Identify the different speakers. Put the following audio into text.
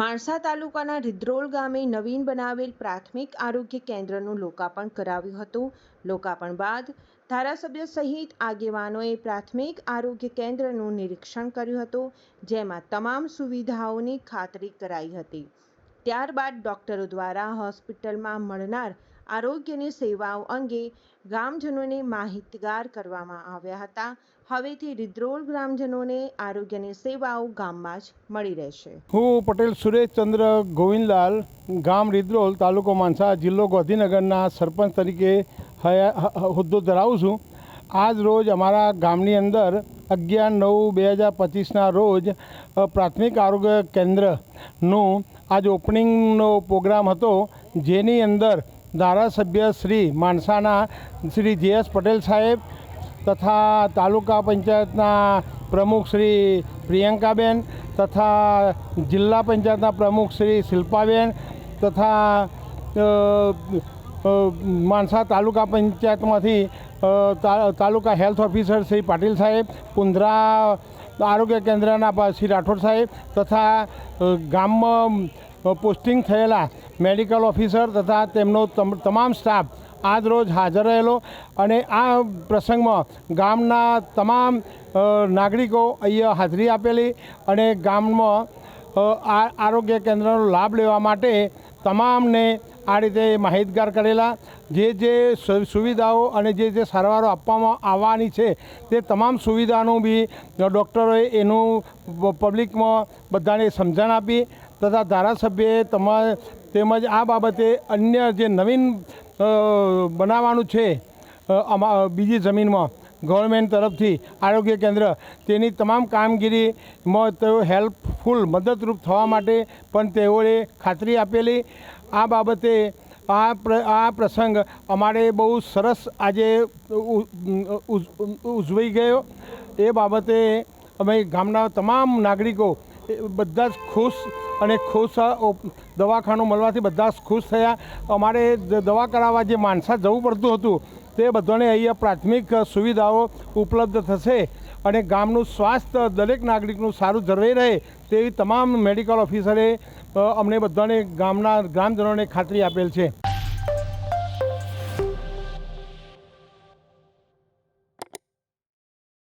Speaker 1: માણસા તાલુકાના રિદ્રોલ ગામે નવીન બનાવેલ પ્રાથમિક આરોગ્ય કેન્દ્રનું લોકાર્પણ કરાવ્યું હતું. લોકાર્પણ બાદ ધારાસભ્ય સહિત આગેવાનોએ પ્રાથમિક આરોગ્ય કેન્દ્રનું નિરીક્ષણ કર્યું હતું, જેમાં તમામ સુવિધાઓની ખાતરી કરાઈ હતી. ત્યારબાદ ડોક્ટરો દ્વારા હોસ્પિટલમાં મળનાર આરોગ્યની સેવાઓ અંગે ગ્રામજનોને માહિતગાર કરવામાં આવ્યા હતા. હવેથી રિદ્રોલ ગ્રામજનોને આરોગ્યની સેવાઓ ગામમાં જ મળી રહેશે.
Speaker 2: હું પટેલ સુરેશચંદ્ર ગોવિંદલાલ, ગામ રિદ્રોલ, તાલુકો માનસા, જિલ્લો ગાંધીનગરના સરપંચ તરીકે હોદ્દો ધરાવું છું. આજ રોજ અમારા ગામની અંદર અગિયાર નવ બે હજાર પચીસના રોજ પ્રાથમિક આરોગ્ય કેન્દ્રનું આજ ઓપનિંગનો પ્રોગ્રામ હતો. જેની અંદર ધારાસભ્ય શ્રી માણસાના શ્રી જે એસ પટેલ સાહેબ તથા તાલુકા પંચાયતના પ્રમુખ શ્રી પ્રિયંકાબેન તથા જિલ્લા પંચાયતના પ્રમુખ શ્રી શિલ્પાબેન તથા માણસા તાલુકા પંચાયતમાંથી તાલુકા હેલ્થ ઓફિસર શ્રી પાટીલ સાહેબ, પુંદરા આરોગ્ય કેન્દ્રના શ્રી રાઠોડ સાહેબ તથા ગામમાં પોસ્ટિંગ થયેલા મેડિકલ ઓફિસર તથા તેમનો તમ- તમામ સ્ટાફ આજ રોજ હાજર રહેલો અને આ પ્રસંગમાં ગામના તમામ નાગરિકો અહીંયા હાજરી આપેલી અને ગામમાં આરોગ્ય કેન્દ્રનો લાભ લેવા માટે તમામને આ રીતે માહિતગાર કરેલા જે જે સુવિધાઓ અને જે જે સારવારો આપવામાં આવવાની છે તે તમામ સુવિધાનું બી ડૉક્ટરોએ એનું પબ્લિકમાં બધાને સમજણ આપી તથા ધારાસભ્યએ તમા, તેમજ આ બાબતે અન્ય જે નવીન બનાવવાનું છે અમા, બીજી જમીનમાં ગવર્મેન્ટ તરફથી આરોગ્ય કેન્દ્ર, તેની તમામ કામગીરીમાં તેઓ હેલ્પફુલ, મદદરૂપ થવા માટે પણ તેઓએ ખાતરી આપેલી. આ બાબતે આ પ્ર, આ પ્રસંગ અમારે બહુ સરસ આજે ઉજવાઈ ગયો. એ બાબતે અમે ગામના તમામ નાગરિકો બધા જ ખુશ અને ખુશ દવાખાનું મળવાથી બધા જ ખુશ થયા. અમારે દવા કરાવવા જે માણસા જવું પડતું હતું તે બધાને અહીંયા પ્રાથમિક સુવિધાઓ ઉપલબ્ધ થશે અને ગામનું સ્વાસ્થ્ય દરેક નાગરિકનું સારું જળવાઈ રહે તેવી તમામ મેડિકલ ઓફિસરે અમને બધાને ગામના, ગ્રામજનોને ખાતરી આપેલ છે.